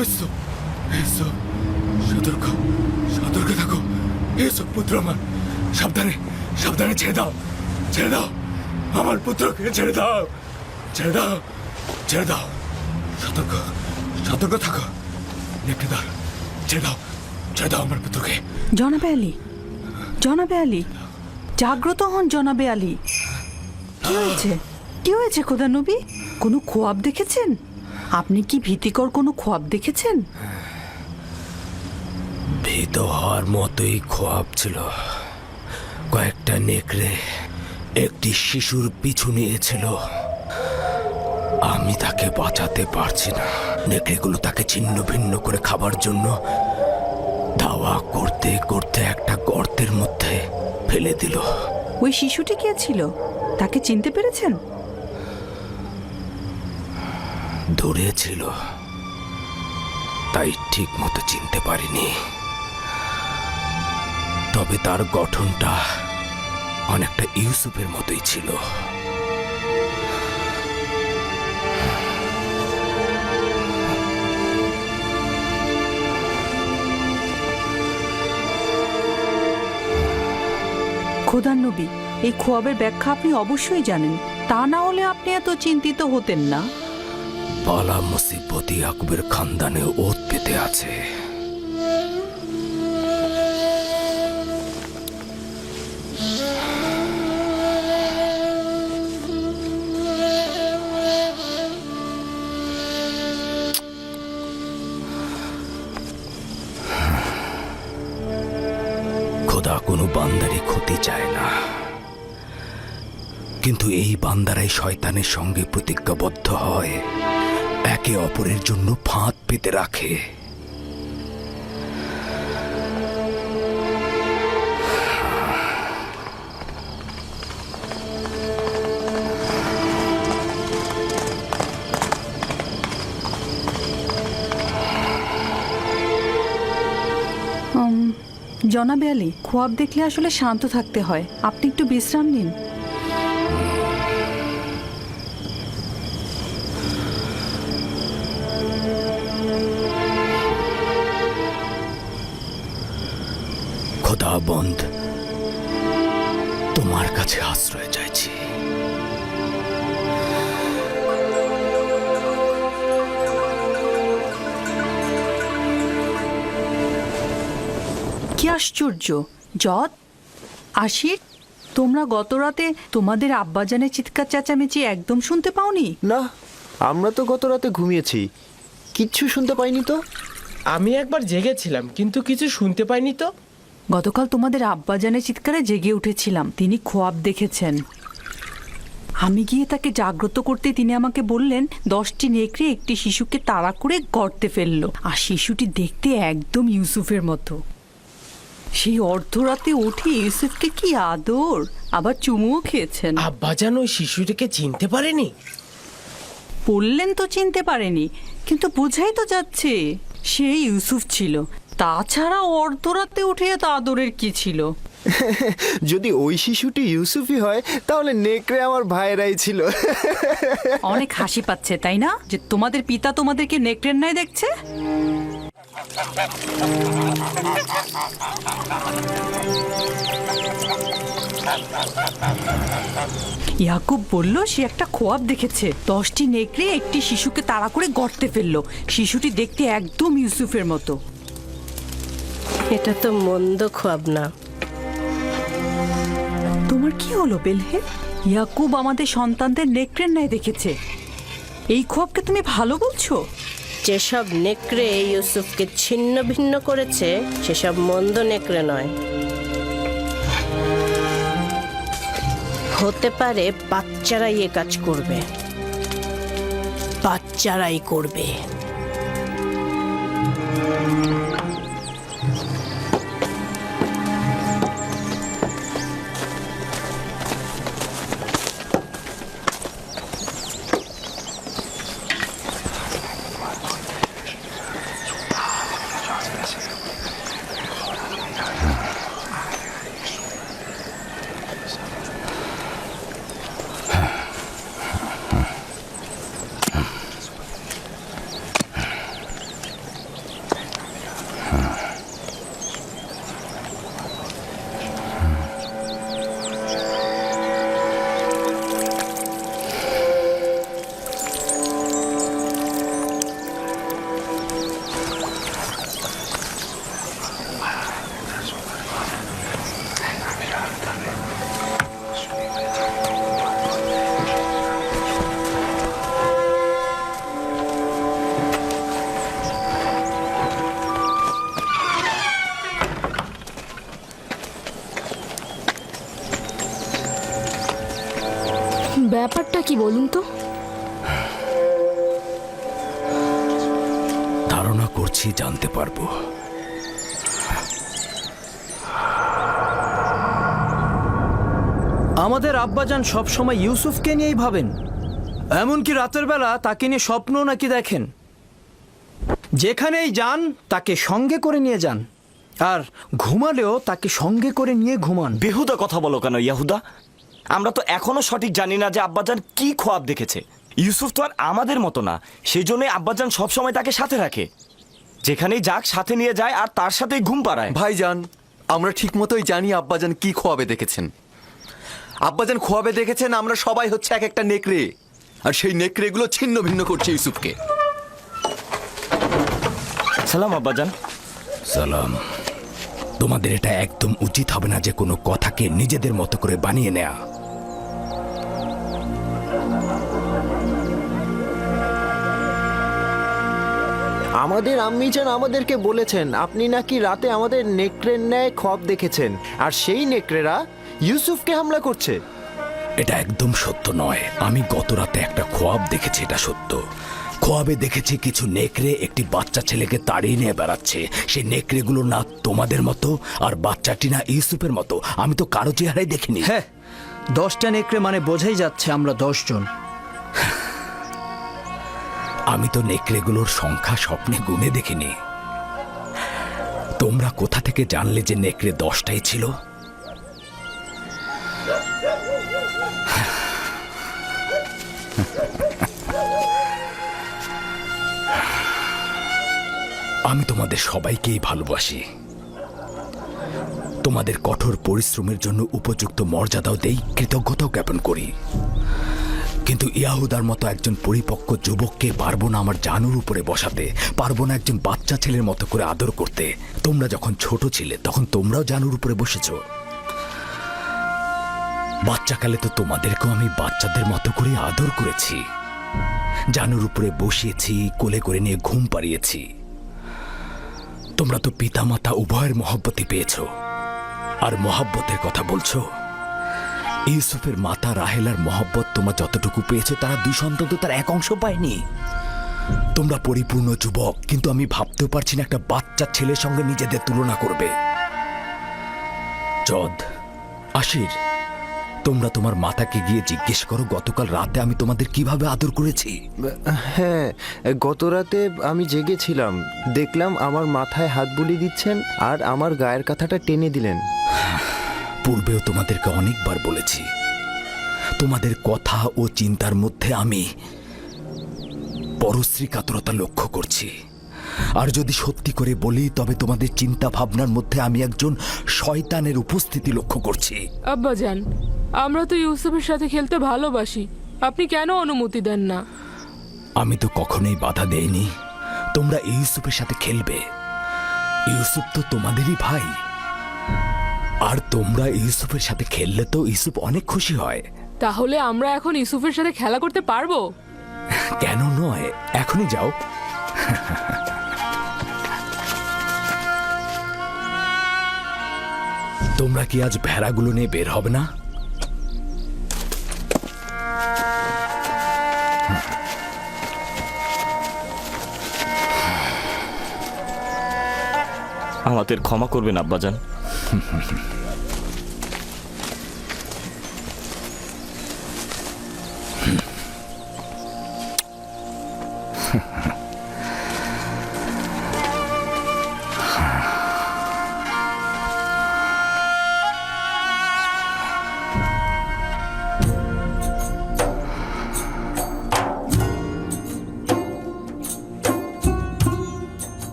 এসো এসো, সতর্ক সতর্ক থাকো। এসো, পুত্র আমার, সাবধানে সাবধানে ছেড়ে দাও ছেড়ে দাও। আমার পুত্রকে ছেড়ে দাও ছেড়ে দাও ছেড়ে দাও। সতর্ক সতর্ক থাকো। নেপটে দাও, ছেড়ে দাও ছেড়ে দাও আমার পুত্রকে। জনাবে আলী জনাবে আলী, জাগ্রত হন জনাবে আলী। কি হয়েছে? কি হয়েছে খোদানবী কোনো খোয়াব দেখেছেন? আপনি কি ভীতিকর কোনো খোয়াব দেখেছেন? ভীত হওয়ার মতোই খোয়াব ছিল। কয়েকটা নেকড়ে একটি শিশুর পিছু নিয়েছিল। আমি তাকে বাঁচাতে পারছি না। নেকড়েগুলো তাকে ছিন্ন ভিন্ন করে খাবার জন্য ধাওয়া করতে করতে একটা গর্তের মধ্যে ফেলে দিল। ওই শিশুটি কে ছিল? তাকে চিনতে পেরেছেন? দূরে ছিল। তাই ঠিক মতো চিনতে পারিনি। তবে তার গঠনটা অনেকটা ইউসুফের মতোই ছিল। নবী, এই খোয়াবের ব্যাখ্যা আপনি অবশ্যই জানেন। তা না হলে আপনি এত চিন্তিত হতেন না। পালা মুসিবত ইয়াকুবের খানদানে ওত পেতে আছে। ক্ষতি চায় না। কিন্তু এই বান্দারাই শয়তানের সঙ্গে প্রতিজ্ঞাবদ্ধ হয়। একে অপরের জন্য ফাঁদ পেতে রাখে। জনাবে আলী খোয়াব দেখলে আসলে শান্ত থাকতে হয়। আপনি একটু বিশ্রাম নিন। খোদা বন্ধ। তোমার কাছে আশ্রয় চাইছি। কি আশ্চর্য যত আশির তোমরা গত রাতে তোমাদের আব্বাজানের চিৎকার চেঁচামেচি একদম শুনতে পাওনি? না আমরা তো গত রাতে ঘুমিয়েছি। কিচ্ছু শুনতে পাইনি তো? আমি একবার জেগেছিলাম কিন্তু কিছু শুনতে পাইনি তো? গতকাল তোমাদের আব্বাজানের চিৎকারে জেগে উঠেছিলাম। তিনি খোয়াব দেখেছেন। আমি গিয়ে তাকে জাগ্রত করতে তিনি আমাকে বললেন দশটি নেকড়ে একটি শিশুকে তাড়া করে গর্তে ফেলল। আর শিশুটি দেখতে একদম ইউসুফের মতো। সেই অর্ধরাতে উঠে ইউসুফকে কি আদর আবার চুমুও খেয়েছেন। আব্বাজান ওই শিশুটিকে চিনতে পারেনি? বললেন তো চিনতে পারেনি কিন্তু বোঝাই তো যাচ্ছে সে ইউসুফ ছিল। তাছাড়া অর্ধরাতে উঠে এত আদরের কি ছিল? যদি ওই শিশুটি ইউসুফি হয় তাহলে নেকড়ে আমার ভাইরাই ছিল। অনেক হাসি পাচ্ছে তাই না? যে তোমাদের পিতা তোমাদেরকে নেকড়ের ন্যায় দেখছে? ইয়াকুব বলল সে একটা খোয়াব দেখেছে। দশটি নেকড়ে একটি শিশুকে তাড়া করে গর্তে ফেলল। শিশুটি দেখতে একদম ইউসুফের মতো। এটা তো মন্দ খোয়াব না। তোমার কি হলো বেলহে ইয়াকুব আমাদের সন্তানদের নেকড়ের ন্যায় দেখেছে। এই খোয়াবকে তুমি ভালো বলছো? যেসব নেকড়ে ইউসুফকে ছিন্ন ভিন্ন করেছে সেসব মন্দ নেকড়ে নয়। হতে পারে বাচ্চারাই এ কাজ করবে। বাচ্চারাই করবে। Huh. ব্যাপারটা কি বলুন তো? ধারণা করছি জানতে পারব। আমাদের আব্বাজান সবসময় ইউসুফকে নিয়েই ভাবেন। এমনকি রাতের বেলা তাকে নিয়ে স্বপ্ন নাকি দেখেন। যেখানেই যান তাকে সঙ্গে করে নিয়ে যান। আর ঘুমালেও তাকে সঙ্গে করে নিয়ে ঘুমান। বেহুদা কথা বলো কেন ইয়াহুদা? আমরা তো এখনও সঠিক জানি না যে আব্বাজান কি খোয়াব দেখেছে। ইউসুফ তো আর আমাদের মতো না সেই জন্যই আব্বাজান সবসময় তাকে সাথে রাখে। যেখানেই যাক সাথে নিয়ে যায় আর তার সাথেই ঘুম পাড়ায়। ভাইজান আমরা ঠিক মতোই জানি আব্বাজান কি খোয়াবে দেখেছেন। আব্বাজান খোয়াবে দেখেছেন আমরা সবাই হচ্ছে এক একটা নেকড়ে। আর সেই নেকড়েগুলো ছিন্ন ভিন্ন করছে ইউসুফকে। সালাম আব্বাজান। সালাম। তোমাদের এটা একদম উচিত হবে না যে কোনো কথাকে নিজেদের মতো করে বানিয়ে নেয়া। আমাদের আম্মিজান আমাদেরকে বলেছেন আপনি নাকি রাতে আমাদের নেকড়ের ন্যায় খব দেখেছেন। আর সেই নেকড়েরা ইউসুফকে হামলা করছে। এটা একদম সত্য নয়। আমি গত রাতে একটা খোয়াব দেখেছি এটা সত্য। খোয়াবে দেখেছি কিছু নেকড়ে একটি বাচ্চা ছেলেকে তাড়িয়ে নিয়ে বেড়াচ্ছে। সেই নেকড়েগুলো না তোমাদের মতো আর বাচ্চাটি না ইউসুফের মতো। আমি তো কারও চেহারাই দেখিনি। হ্যাঁ দশটা নেকড়ে মানে বোঝাই যাচ্ছে আমরা দশজন। আমি তো নেকড়েগুলোর সংখ্যা স্বপ্নে গুনে দেখিনি। তোমরা কোথা থেকে জানলে যে নেকড়ে দশটাই ছিল? আমি তোমাদের সবাইকেই ভালোবাসি। তোমাদের কঠোর পরিশ্রমের জন্য উপযুক্ত মর্যাদাও দেই, কৃতজ্ঞতাও জ্ঞাপন করি। কিন্তু ইয়াহুদার মতো একজন পরিপক্ক যুবককে পারব না আমার জানুর উপরে বসাতে, পারব না একজন বাচ্চা ছেলের মতো করে আদর করতে। তোমরা যখন ছোট ছিলে, তখন তোমরাও জানুর উপরে বসেছ। বাচ্চাকালে তো তোমাদেরকেও আমি বাচ্চাদের মতো করে আদর করেছি। জানুর উপরে বসিয়েছি, কোলে করে নিয়ে ঘুম পাড়িয়েছি। তোমরা তো পিতামাতা উভয়ের মহব্বতই পেয়েছ। আর মহাব্বতের কথা বলছো? ইউসুফের মাতা রাহেলার মহব্বত তোমার যতটুকু পেয়েছে, তারা দুই সন্তান তো তার এক অংশ পায়নি। তোমরা পরিপূর্ণ যুবক, কিন্তু আমি ভাবতেও পারছি না একটা বাচ্চা ছেলের সঙ্গে নিজেদের তুলনা করবে। চদ আশির, তোমরা তোমার মাতাকে গিয়ে জিজ্ঞেস করো, গতকাল রাতে আমি তোমাদের কীভাবে আদর করেছি? হ্যাঁ গত রাতে আমি জেগেছিলাম। দেখলাম আমার মাথায় হাত বুলিয়ে দিচ্ছেন আর আমার গায়ের কাঁথাটা টেনে দিলেন। পূর্বেও তোমাদেরকে অনেকবার বলেছি তোমাদের কথা ও চিন্তার মধ্যে আমি পরশ্রী কাতরতা লক্ষ্য করছি। আর যদি সত্যি করে বলি তবে তোমাদের চিন্তা ভাবনার মধ্যে আমি একজন শয়তানের উপস্থিতি লক্ষ্য করছি। আব্বা আব্বাজান আমরা তো ইউসুফের সাথে খেলতে ভালোবাসি। আপনি কেন অনুমতি দেন না? আমি তো কখনোই বাধা দেইনি। তোমরা ইউসুফের সাথে খেলবে। ইউসুফ তো তোমাদেরই ভাই। আর তোমরা ইউসুফের সাথে খেললে তো ইউসুফ অনেক খুশি হয়। তাহলে আমরা এখন ইউসুফের সাথে খেলা করতে পারব? কেন নয়? এখনই যাও। তোমরা কি আজ ভেড়াগুলো নিয়ে বের হবে না? আমাদের ক্ষমা করবেন আব্বাজান। northern.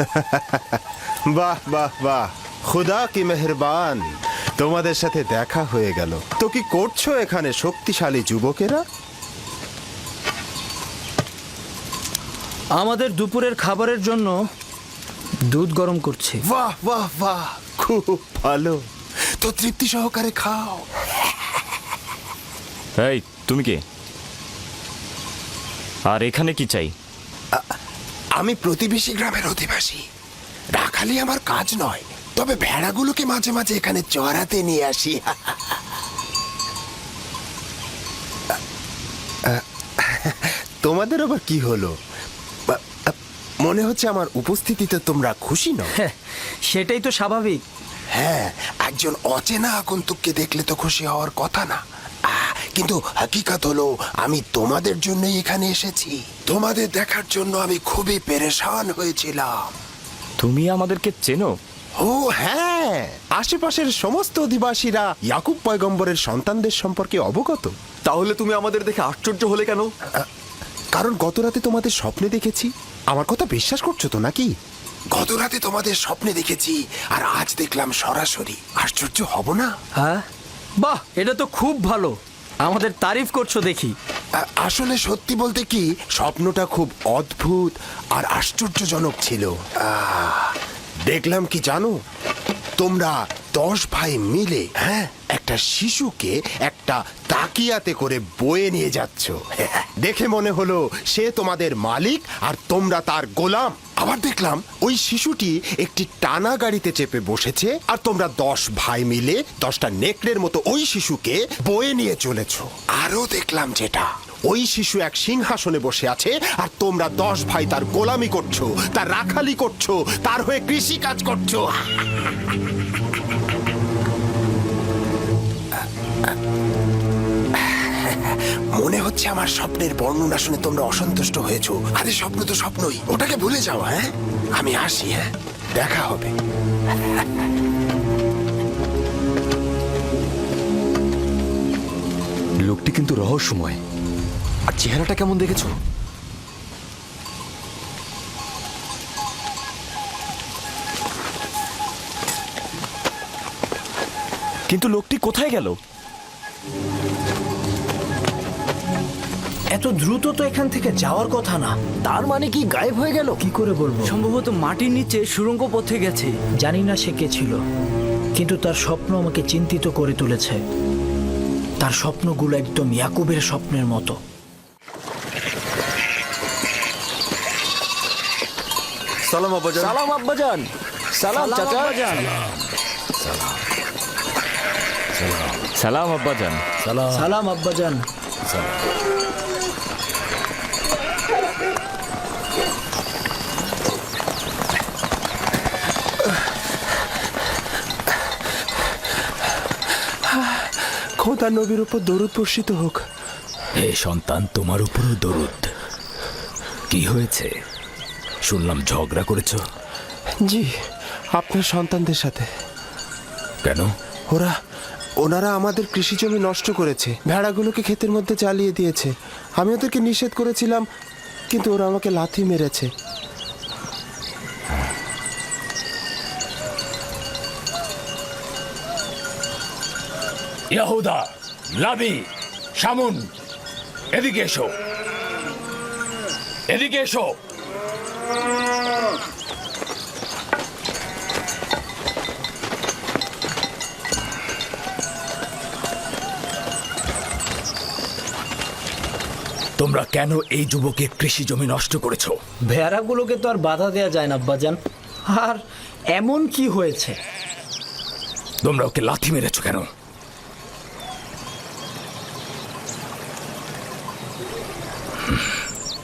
বাহ বাহ বাহ। খুদা কি মেহেরবান। তোমাদের সাথে দেখা হয়ে গেল। তো কি করছ এখানে শক্তিশালী যুবকেরা? আমাদের দুপুরের খাবারের জন্য দুধ গরম করছে। বাহ বাহ বাহ। খুব ভালো। তো তৃপ্তি সহকারে খাও। এই তুমি কে? আর এখানে কি চাই? আমি প্রতিবেশী গ্রামের অধিবাসী। রাখালি আমার কাজ নয় তবে ভেড়াগুলোকে মাঝে মাঝে এখানে চড়াতে নিয়ে আসি। তোমাদের আবার কি হলো? মনে হচ্ছে আমার উপস্থিতিতে তোমরা খুশি নও। হ্যাঁ, সেটাই তো স্বাভাবিক। হ্যাঁ একজন অচেনা আগন্তুককে দেখলে তো খুশি হওয়ার কথা না। কিন্তু হাকিকাত হলো আমি তোমাদের জন্যই এখানে এসেছি। তোমাদের দেখার জন্য আমি খুবই পেরেশান হয়েছিলাম। তুমি আমাদেরকে চেনো? ও হ্যাঁ। আশেপাশের সমস্ত অধিবাসীরা ইয়াকুব পয়গম্বরের সন্তানদের সম্পর্কে অবগত। তাহলে তুমি আমাদের দেখে আশ্চর্য হলে কেন? কারণ গত রাতে তোমাদের স্বপ্নে দেখেছি। আমার কথা বিশ্বাস করছ তো নাকি? গত রাতে তোমাদের স্বপ্নে দেখেছি আর আজ দেখলাম সরাসরি। আশ্চর্য হব না? হ্যাঁ? বাহ এটা তো খুব ভালো। আমাদের তারিফ করছ দেখি। আসলে সত্যি বলতে কি, স্বপ্নটা খুব অদ্ভুত আর আশ্চর্যজনক ছিল। দেখলাম কি জানো? তোমরা দশ ভাই মিলে হ্যাঁ একটা শিশুকে একটা তাকিয়াতে করে বয়ে নিয়ে যাচ্ছ। দেখে মনে হলো সে তোমাদের মালিক আর তোমরা তার গোলাম। আবার দেখলাম ওই শিশুটি একটি টানা গাড়িতে চেপে বসেছে আর তোমরা দশ ভাই মিলে দশটা নেকড়ের মতো ওই শিশুকে বয়ে নিয়ে চলেছ। আরও দেখলাম যেটা। ওই শিশু এক সিংহাসনে বসে আছে আর তোমরা দশ ভাই তার গোলামি করছ, তার রাখালি করছ, তার হয়ে কৃষি কাজ করছ। মনে হচ্ছে আমার স্বপ্নের বর্ণনা শুনে তোমরা অসন্তুষ্ট হয়েছো। আরে স্বপ্ন তো স্বপ্নই। ওটাকে ভুলে যাও হ্যাঁ? আমি আসি হ্যাঁ? দেখা হবে। লোকটি কিন্তু রহস্যময়। আর চেহারাটা কেমন দেখেছ? কিন্তু লোকটি কোথায় গেল? এত দ্রুত তো এখান থেকে যাওয়ার কথা না। তার মানে কি গায়েব হয়ে গেল? কি করে বলব? সম্ভবত মাটির নিচে সুরঙ্গ পথে গেছে। জানি না সে কে ছিল কিন্তু তার স্বপ্ন আমাকে চিন্তিত করে তুলেছে। তার স্বপ্নগুলো একদম ইয়াকুবের স্বপ্নের মতো। সালাম আব্বাজান। সালাম আব্বাজান। সালাম চাচা। সালাম আব্বাজান। সালাম আব্বাজান। খোদা নবীর উপর দরুদ বর্ষিত হোক। হে সন্তান তোমার উপরও দরুদ। কি হয়েছে? শুনলাম ঝগড়া করেছ। জি আপনার সন্তানদের সাথে। কেন? ওরা ওনারা আমাদের কৃষি জমি নষ্ট করেছে ভেড়াগুলোকে ক্ষেতের মধ্যে চালিয়ে দিয়েছে। আমি ওদেরকে নিষেধ করেছিলাম কিন্তু ওরা আমাকে লাথি মেরেছে। ইয়াহুদা লাবি শামুন এদিকে এসো। এদিকে এসো। তোমরা কেন এই যুবকে কৃষি জমি নষ্ট করেছ? ভেড়াগুলোকে তো আর বাধা দেওয়া যায় না আব্বাজান। আর এমন কি হয়েছে? তোমরা ওকে লাথি মেরেছো কেন?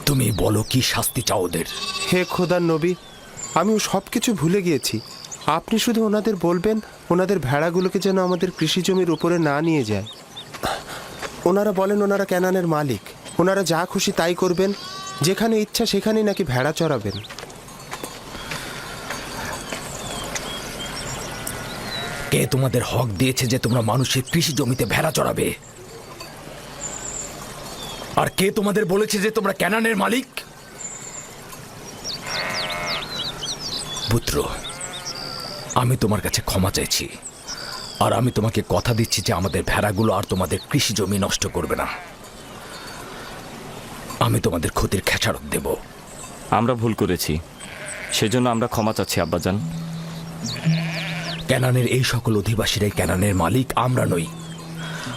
তুমি বলো কি শাস্তি চাও ওদের? হে খোদার নবী আমি সব কিছু ভুলে গিয়েছি। আপনি শুধু ওনাদের বলবেন ওনাদের ভেড়াগুলোকে যেন আমাদের কৃষি জমির উপরে না নিয়ে যায়। ওনারা বলেন ওনারা ক্যানানের মালিক। ওনারা যা খুশি তাই করবেন যেখানে ইচ্ছা সেখানেই নাকি ভেড়া চড়াবেন। কে তোমাদের হক দিয়েছে যে তোমরা মানুষের কৃষি জমিতে ভেড়া চড়াবে? আর কে তোমাদের বলেছে যে তোমরা ক্যানানের মালিক? পুত্র আমি তোমার কাছে ক্ষমা চাইছি। আর আমি তোমাকে কথা দিচ্ছি যে আমাদের ভেড়াগুলো আর তোমাদের কৃষি জমি নষ্ট করবে না। আমি তোমাদের ক্ষতির খেসারত দেব। আমরা ভুল করেছি। সেজন্য আমরা ক্ষমা চাচ্ছি আব্বাজান। ক্যানানের এই সকল অধিবাসীরাই ক্যানানের মালিক আমরা নই।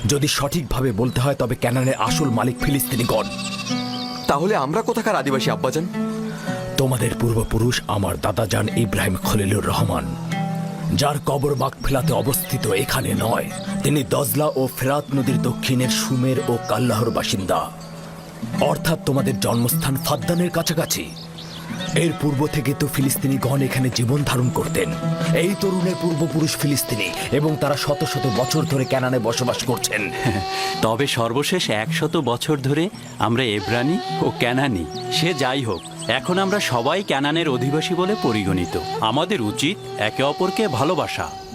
যদি সঠিকভাবে বলতে হয় তবে ক্যানানের আসল মালিক ফিলিস্তিনিগণ। তাহলে আমরা কোথাকার আদিবাসী আব্বাজান? তোমাদের পূর্বপুরুষ আমার দাদাজান ইব্রাহিম খলিলুর রহমান যার কবর ফেলাতে অবস্থিত এখানে নয়। তিনি দজলা ও ফেরাত নদীর দক্ষিণের সুমের ও কাল্লাহর বাসিন্দা। অর্থাৎ তোমাদের জন্মস্থান ফাদ্দানের কাছাকাছি। এর পূর্ব থেকে তো ফিলিস্তিনিগণ এখানে জীবন ধারণ করতেন। এই তরুণের পূর্বপুরুষ ফিলিস্তিনি এবং তারা শত শত বছর ধরে ক্যানানে বসবাস করছেন। তবে সর্বশেষ একশত বছর ধরে আমরা এব্রানি ও ক্যানানি, সে যাই হোক, এখন আমরা সবাই ক্যানানের অধিবাসী বলে পরিগণিত। আমাদের উচিত একে অপরকে ভালোবাসা।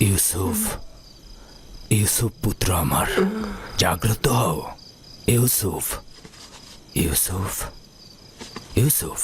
ইউসুফ ইউসুফ পুত্র আমার জাগ্রত হও ইউসুফ ইউসুফ ইউসুফ